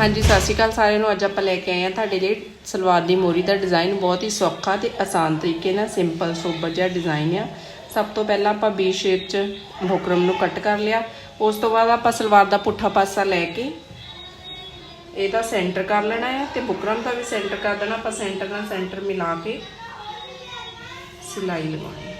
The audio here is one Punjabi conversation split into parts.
ਹਾਂਜੀ, ਸਤਿ ਸ਼੍ਰੀ ਅਕਾਲ ਸਾਰਿਆਂ ਨੂੰ। ਅੱਜ ਆਪਾਂ ਲੈ ਕੇ ਆਏ ਹਾਂ ਤੁਹਾਡੇ ਲਈ ਸਲਵਾਰ ਦੀ ਮੋਰੀ ਦਾ ਡਿਜ਼ਾਈਨ ਬਹੁਤ ਹੀ ਸੌਖਾ ਤੇ ਆਸਾਨ ਤਰੀਕੇ ਨਾਲ ਸਿੰਪਲ ਸੋਬਰ ਜਿਹਾ ਡਿਜ਼ਾਈਨ ਆ। ਸਭ ਤੋਂ ਪਹਿਲਾਂ ਆਪਾਂ ਬੀ ਸ਼ੇਪ 'ਚ ਬੁਕਰਮ ਨੂੰ ਕੱਟ ਕਰ ਲਿਆ। ਉਸ ਤੋਂ ਬਾਅਦ ਆਪਾਂ ਸਲਵਾਰ ਦਾ ਪੁੱਠਾ ਪਾਸਾ ਲੈ ਕੇ ਇਹਦਾ ਸੈਂਟਰ ਕਰ ਲੈਣਾ ਹੈ ਤੇ ਬੁਕਰਮ ਦਾ ਵੀ ਸੈਂਟਰ ਕਰ ਦੇਣਾ। ਆਪਾਂ ਸੈਂਟਰ ਨਾਲ ਸੈਂਟਰ ਮਿਲਾ ਕੇ ਸਿਲਾਈ ਲਗਾਉਣੀ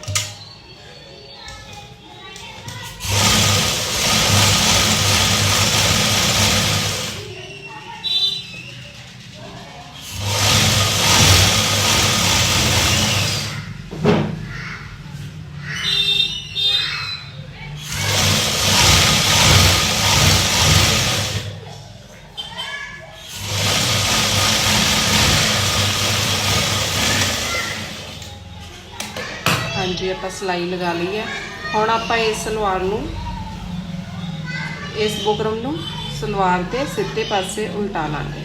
ਹਾਂਜੀ, ਆਪਾਂ ਸਿਲਾਈ ਲਗਾ ਲਈ ਹੈ। ਹੁਣ ਆਪਾਂ ਇਸ ਸਲਵਾਰ ਨੂੰ, ਇਸ ਬੁਕਰਮ ਨੂੰ ਸਲਵਾਰ ਦੇ ਸਿੱਧੇ ਪਾਸੇ ਉਲਟਾ ਲਾਂਗੇ।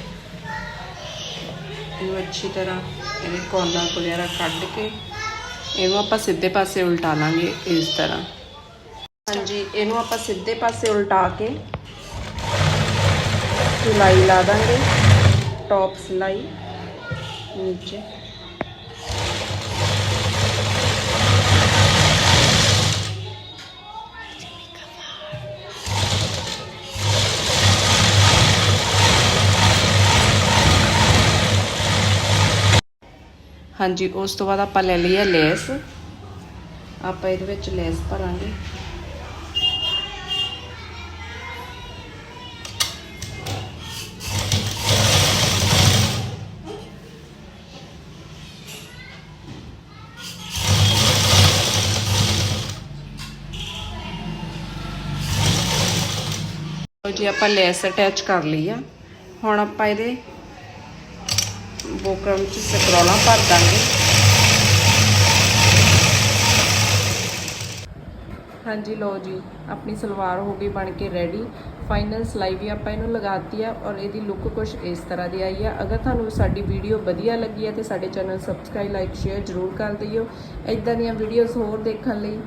ਇਹਨੂੰ ਅੱਛੀ ਤਰ੍ਹਾਂ ਇਹਦੇ ਕੋਨਾ ਕੁਲਿਆਰਾ ਕੱਢ ਕੇ ਇਹਨੂੰ ਆਪਾਂ ਸਿੱਧੇ ਪਾਸੇ ਉਲਟਾ ਲਾਂਗੇ ਇਸ ਤਰ੍ਹਾਂ। ਹਾਂਜੀ, ਇਹਨੂੰ ਆਪਾਂ ਸਿੱਧੇ ਪਾਸੇ ਉਲਟਾ ਕੇ ਸਿਲਾਈ ਲਾ ਦਾਂਗੇ। ਟੌਪ ਸਿਲਾਈ, ਨੀਚੇ। ਹਾਂਜੀ, ਉਸ ਤੋਂ ਬਾਅਦ ਆਪਾਂ ਲੈ ਲਈ ਹੈ ਲੈਸ। ਆਪਾਂ ਇਹਦੇ ਵਿੱਚ ਲੈਸ ਭਰਾਂਗੇ। ਜੀ, ਆਪਾਂ ਲੈਸ ਅਟੈਚ ਕਰ ਲਈ ਆ। ਹੁਣ ਆਪਾਂ ਇਹਦੇ ਬੋਕਰਮ ਚ ਸਕਰੋਲਾਂ ਭਰ ਦਾਂਗੇ। ਹਾਂਜੀ, ਲਓ ਜੀ, ਆਪਣੀ ਸਲਵਾਰ ਹੋ ਗਈ ਬਣ ਕੇ ਰੈਡੀ ਫਾਈਨਲ ਸਿਲਾਈ ਵੀ ਆਪਾਂ ਇਹਨੂੰ ਲਗਾਤੀ ਆ ਔਰ ਇਹਦੀ ਲੁੱਕ ਕੁਝ ਇਸ ਤਰ੍ਹਾਂ ਦੀ ਆਈ ਆ। ਅਗਰ ਤੁਹਾਨੂੰ ਸਾਡੀ ਵੀਡੀਓ ਵਧੀਆ ਲੱਗੀ ਹੈ ਤੇ ਸਾਡੇ ਚੈਨਲ ਸਬਸਕ੍ਰਾਈਬ ਲਾਈਕ ਸ਼ੇਅਰ ਜ਼ਰੂਰ ਕਰ ਦਿਓ। ਇਦਾਂ ਦੀਆਂ ਵੀਡੀਓਜ਼ ਹੋਰ ਦੇਖਣ ਲਈ